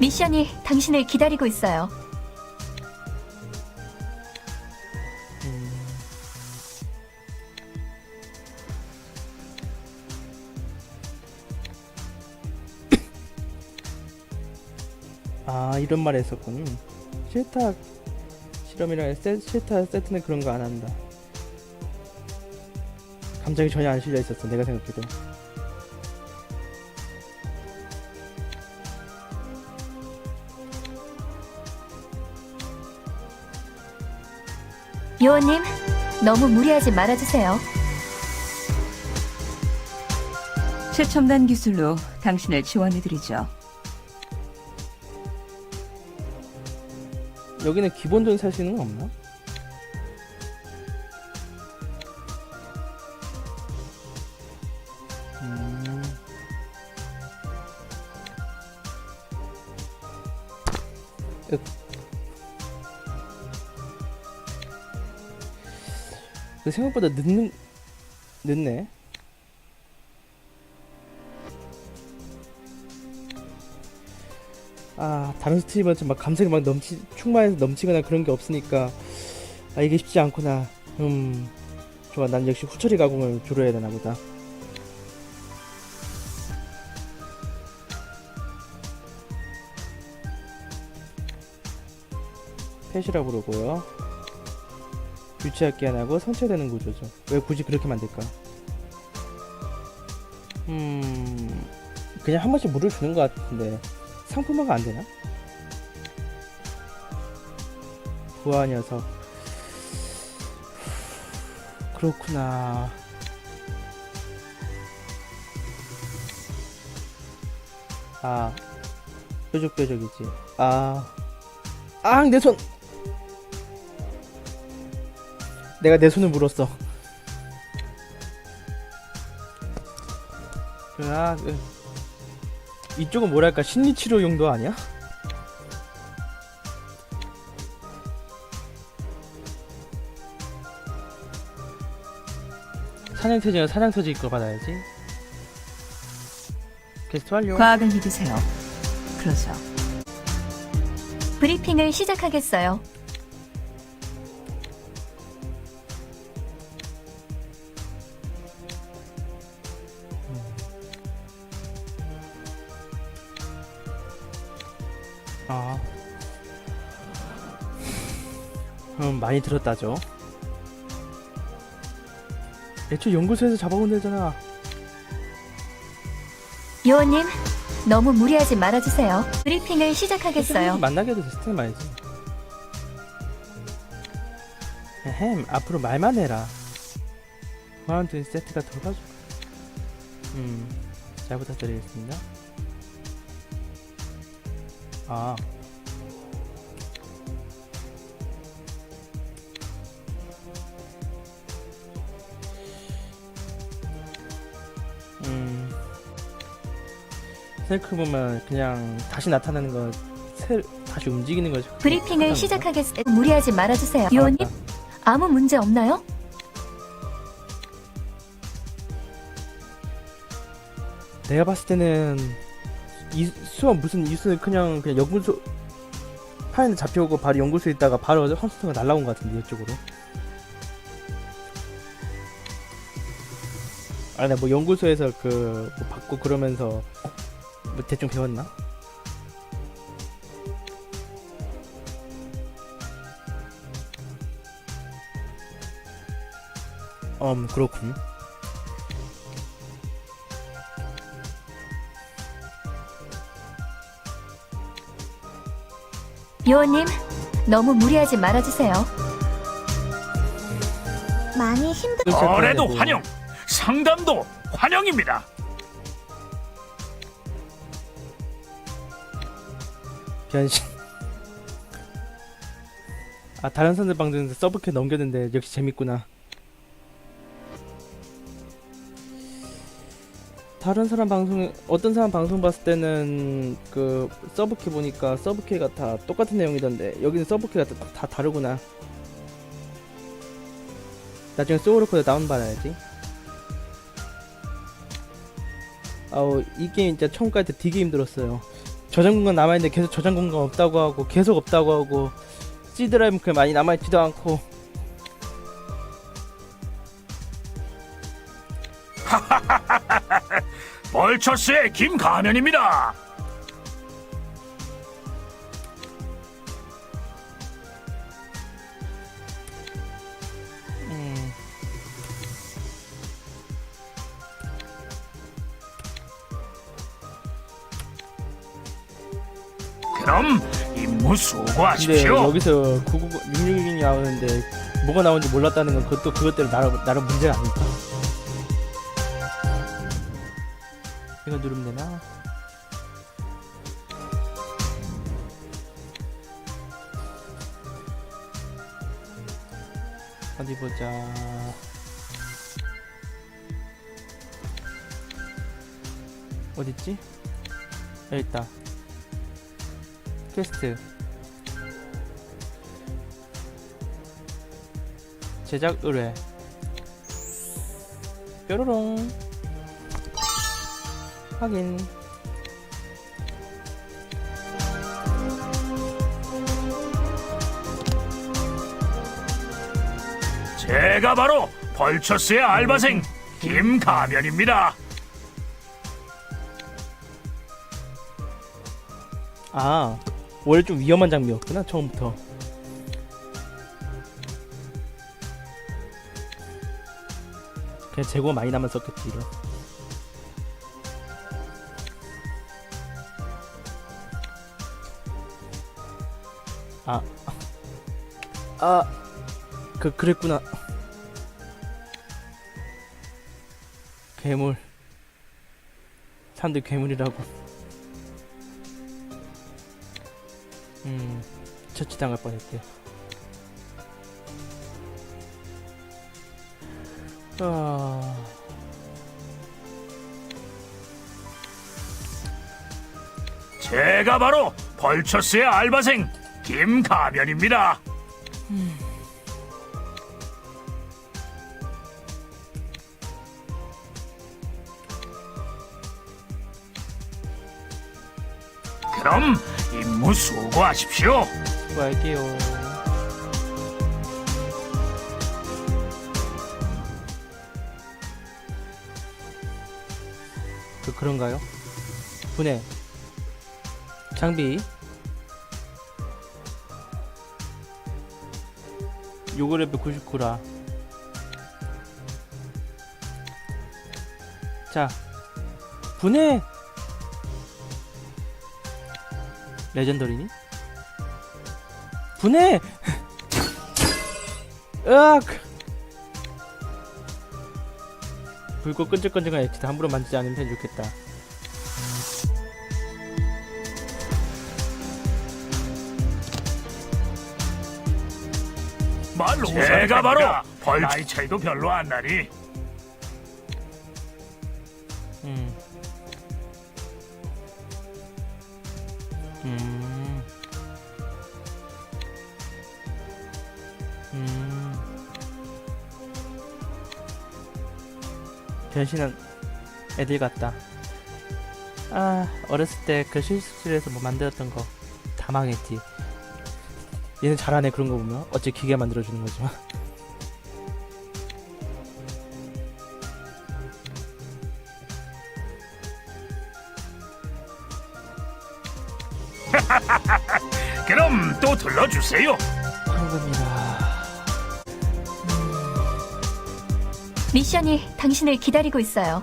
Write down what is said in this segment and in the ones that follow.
미션이 당신을 기다리고 있어요. 아 이런 말 했었군 실타 실험이랑 세, 실타 세트는 그런 거 안 한다. 감정이 전혀 안 실려 있었어 내가 생각해도 요원님, 너무 무리하지 말아주세요. 최첨단 기술로 당신을 지원해드리죠. 여기는 기본 돈살수 있는 거 없나? 그 생각보다 늦는 늦네. 아 다른 스트리머는 막 감성이 막 넘치 충만해서 넘치거나 그런 게 없으니까 아 이게 쉽지 않구나. 음 좋아. 난 역시 후처리 가공을 주로 해야 되나 보다. 펫이라 부르고요 유치할 게안 하고 성체되는 구조죠 왜 굳이 그렇게 만들까 음 그냥 한 번씩 물을 주는 것 같은데 상품화가 안 되나? 부하 녀석. 그렇구나. 아, 뾰족뾰족이지. 아, 아, 내 손! 내가 내 손을 물었어. 아, 그, 이쪽은 뭐랄까 심리치료 용도 아니야? 사냥터지는 사냥터지 거 받아야지 퀘스트 완료 과학을 믿으세요. 그러죠. 브리핑을 시작하겠어요. 아. 음, 많이 들었다죠. 애초에 연구소에서 잡아온 애잖아. 요원님, 너무 무리하지 말아주세요. 브리핑을 시작하겠어요. 만나게 됐을 텐데 말이지. 에헴 앞으로 말만 해라. 마운틴 세트가 돌아줘 음잘 부탁드리겠습니다 아음 생각해보면 그냥 다시 나타나는 거 새, 다시 움직이는 거 브리핑을 시작하겠어요. 무리하지 말아주세요. 요원님, 아무 문제 없나요? 내가 봤을 때는 이 수업 무슨 이수 그냥 그냥 연구소 파인을 잡혀오고 바로 연구소에 있다가 바로 험스터가 날라온 것 같은데 이쪽으로 아나 뭐 연구소에서 그 뭐 받고 그러면서 뭐 대충 배웠나? 음 그렇군 요원님, 너무 무리하지 말아주세요. 많이 힘들 거래도 환영, 상담도 환영입니다. 변신. 아 다른 사람들 방송에서 서브캐 넘겼는데 역시 재밌구나. 다른 사람 방송 어떤 사람 방송 봤을 때는 그 서브캐 보니까 서브캐가 다 똑같은 내용이던데 여기는 서브캐가 다, 다 다르구나. 나중에 소울코드 다운 받아야지. 아우 이 게임 진짜 처음 깔때 되게 힘들었어요. 저장 공간 남아있는데 계속 저장 공간 없다고 하고 계속 없다고 하고 C 드라이브 그 많이 남아있지도 않고 벌처스의 김가면입니다. 음, 그럼 임무 근데 수고하십시오. 여기서 666이 나오는데 뭐가 나오는지 몰랐다는 건 그것도 그것대로 나름, 나름 문제가 아닐까? 이거 누르면 되나? 어디 보자. 어딨지? 여기 있다. 퀘스트. 제작 의뢰. 뾰로롱. 확인. 제가 바로 벌처스의 알바생 김가면입니다. 아, 원래 좀 위험한 장비였구나, 처음부터. 그냥 재고 많이 남았었겠지, 이런. 아. 아. 그, 그랬구나. 괴물. 사람들 괴물이라고. 음, 처치당할 뻔했대. 아, 제가 바로 벌처스의 알바생 김가면입니다. 그럼 임무 수고하십시오. 수고할게요. 그 그런가요? 분해 장비 요거 레벨 99라 자 분해 레전더리니? 분해! 으악! 붉고 끈적끈적한 액티도 함부로 만지지 않으면 좋겠다. 말로 제가 바로 벌 나이 차이도 별로 안 나니 음. 음. 음. 변신은 애들 같다. 아, 어렸을 때 그 실습실에서 뭐 만들었던 거 다 망했지. 얘는 잘하네 그런 거 보면 어째 기계 만들어주는 거지만. 그럼 또 들러주세요. 황금이라. 미션이 당신을 기다리고 있어요.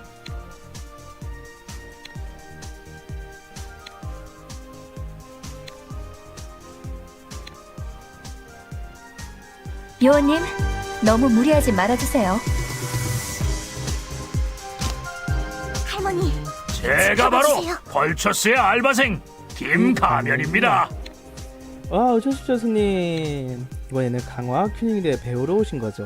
요원님, 너무 무리하지 말아주세요. 할머니, 제가 바로. 벌처스의 알바생 김가면입니다. 아, 어쩌십시오, 스님. 이번에는 강화 대해 배우러 오신 거죠.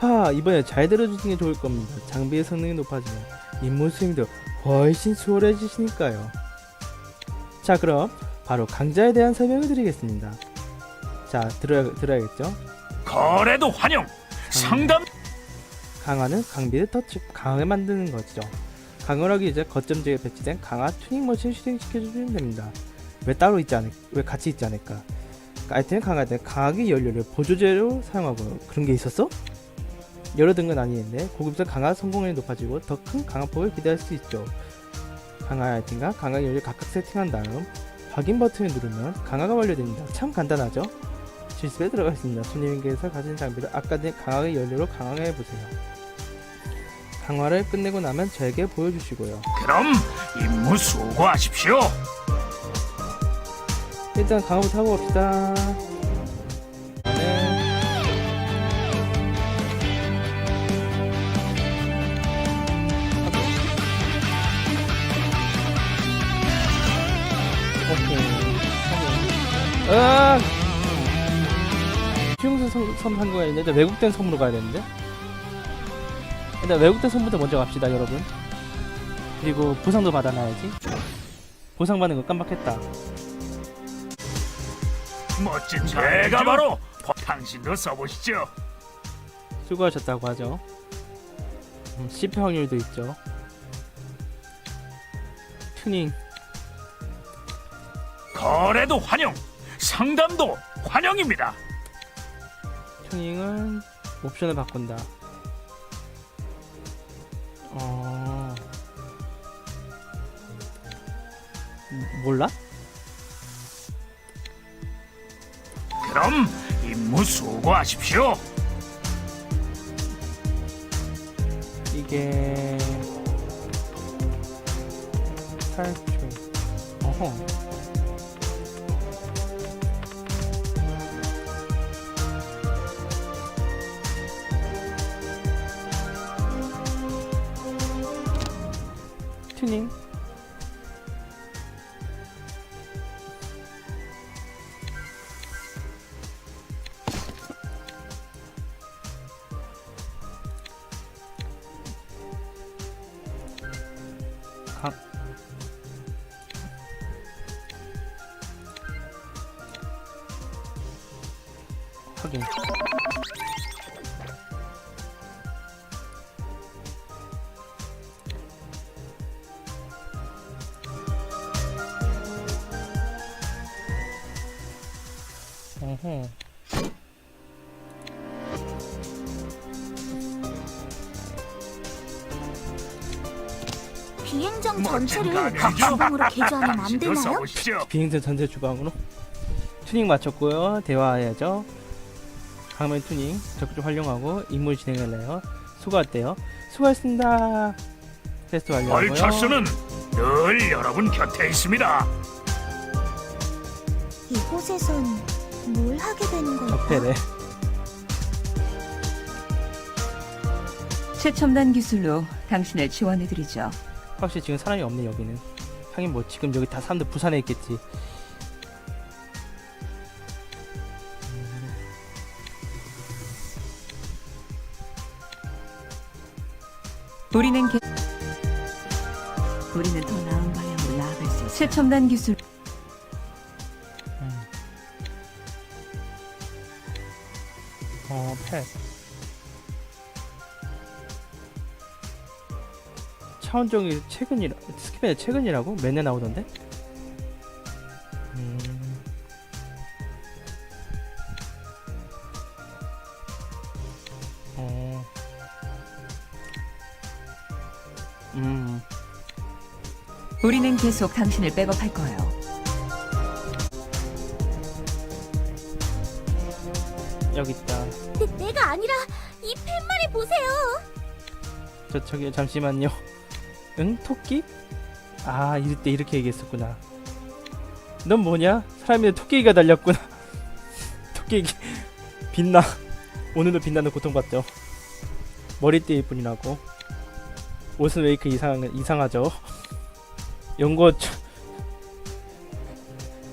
하, 이번에 잘 들어주시는 게 좋을 겁니다. 장비의 성능이 높아지면 임무 수행도 훨씬 수월해지시니까요. 자, 그럼 바로 강자에 대한 설명을 드리겠습니다. 자, 들어야, 들어야겠죠? 거래도 환영. 상담 강화는 강비를 더 치- 강하게 만드는 거죠. 강화하기 이제 거점 지에 배치된 강화 튜닝 머신을 실행시켜주시면 됩니다. 왜 따로 있지 않을 왜 같이 있지 않을까? 아이템 강화할 때 강화기 연료를 보조제로 사용하고 그런 게 있었어? 여러 등은 아니는데 고급선 강화 성공률이 높아지고 더 큰 강화폭을 기대할 수 있죠. 강화 아이템과 강화 연료 각각 세팅한 다음 확인 버튼을 누르면 강화가 완료됩니다. 참 간단하죠? 실습에 들어가겠습니다. 손님께서 가진 장비를 아까 전 강화의 연료로 강화해 보세요. 강화를 끝내고 나면 저에게 보여주시고요. 그럼 임무 수고하십시오. 일단 강화부터 하고 갑시다. 네. 오케이. 아! 수용소 섬, 섬 한거가 있는데 외국된 섬으로 가야 되는데 일단 외국된 섬부터 먼저 갑시다 여러분 그리고 보상도 받아놔야지 보상 받는 거 깜빡했다 멋진 제가 바로 버- 당신도 써보시죠. 수고하셨다고 하죠. 음, 실패 확률도 있죠. 튜닝 거래도 환영, 상담도 환영입니다. 튜닝은 옵션을 바꾼다. 어 음, 몰라? 그럼 임무 수고하십시오. 이게 탈출. 어허. 튜 어허 비행정 전체를? 주방으로 개조하면 안 되나요? 비행선 전체 주방으로? 튜닝 마쳤고요. 대화해야죠. 강면 튜닝 적극 활용하고 임무 진행할래요? 수고할게요. 수고하셨습니다. 테스트 완료하고요. 벌처스는 늘 여러분 곁에 있습니다. 이곳에선 뭘 하게 되는 걸까? 적대래 최첨단 기술로 당신을 지원해드리죠. 확실히 지금 사람이 없네 여기는 하긴 뭐 지금 여기 다 사람들 부산에 있겠지 우리는 개... 우리는 더 나은 방향으로 나아갈 수 있어. 최첨단 기술 어, 펫. 차원종이 최근이라 스킵에 최근이라고 맨날 나오던데? 음. 어. 음. 우리는 계속 당신을 백업할 거예요. 여기 있다. 내, 내가 아니라 이 팻말을 보세요. 저 저기 잠시만요. 응? 토끼? 아 이럴 때 이렇게 얘기했었구나. 넌 뭐냐? 사람인데 토끼가 달렸구나. 토끼 빛나. 오늘도 빛나는 고통받죠. 머리띠일 뿐이라고. 옷은 왜 이렇게 이상 이상하죠? 연구원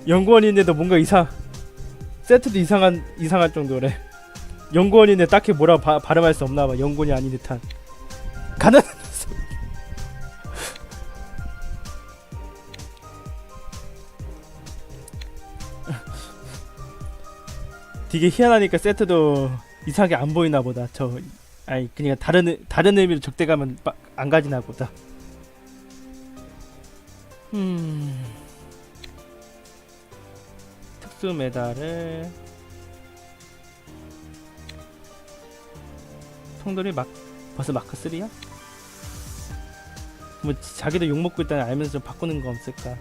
연구원인데도 뭔가 이상 세트도 이상한 이상할 정도래. 연구원인데 딱히 뭐라 바, 발음할 수 없나 봐. 연구원이 아닌 듯한. 가난 되게 희한하니까 세트도 이상하게 안 보이나 보다. 저 아니 그냥 다른 의- 다른 의미로 적대감은 빠- 안 가지나 보다. 음. 특수 메달을 통돌이 막 벌써 마크 3야? 뭐 자기도 욕 먹고 있다는 알면서 좀 바꾸는 거 없을까?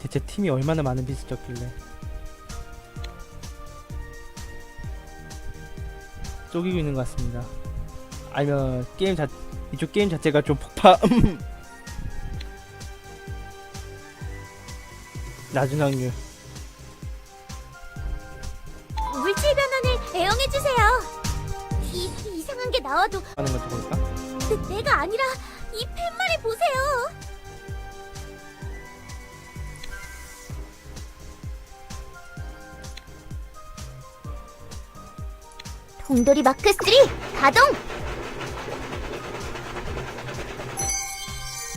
대체 팀이 얼마나 많은 빚을 졌길래 쪼기고 있는 것 같습니다. 아니면 게임 자 이쪽 게임 자체가 좀 폭파 낮은 확률 물질 변환을 애용해 주세요. 이, 이상한 게 나와도 하는 것도 볼까? 내, 내가 아니라 이 팻말을 보세요. 동돌이 마크 3 가동!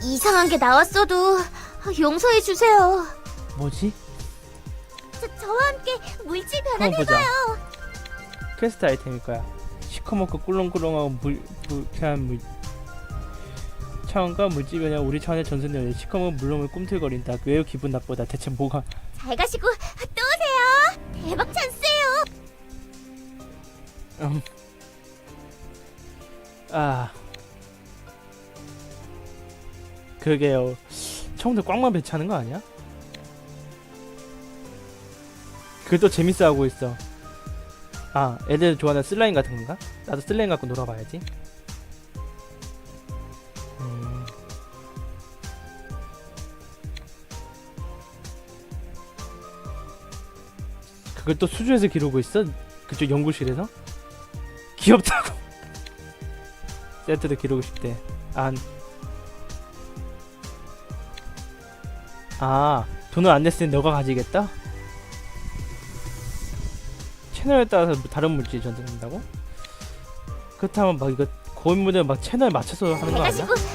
이상한 게 나왔어도 용서해 주세요. 뭐지? 저, 저와 함께 물질 한번 보자. 변환해봐요. 퀘스트 아이템일 거야. 시커멓고 꿀렁꿀렁하고 물, 불쾌한 물. 차원과 변형 우리 차원의 전선들 시커먼 물놈을 꿈틀거린다. 왜요 기분 나쁘다. 대체 뭐가? 잘 가시고 또 오세요. 대박 찬스예요. 음. 아. 그게요. 처음부터 꽝만 배치하는 거 아니야? 그것도 재밌어 하고 있어. 아, 애들 좋아하는 슬라임 같은 건가? 나도 슬라임 갖고 놀아봐야지. 음. 그걸 또 수주에서 기르고 있어? 그쪽 연구실에서? 귀엽다고. 세트도 기르고 싶대. 안. 아, 돈을 안 냈으니 너가 가지겠다? 채널에 따라서 다른 물질이 전달된다고? 그렇다면 막 이거 고인물들 막 채널 맞춰서 하는 거잘 아니야? 가시고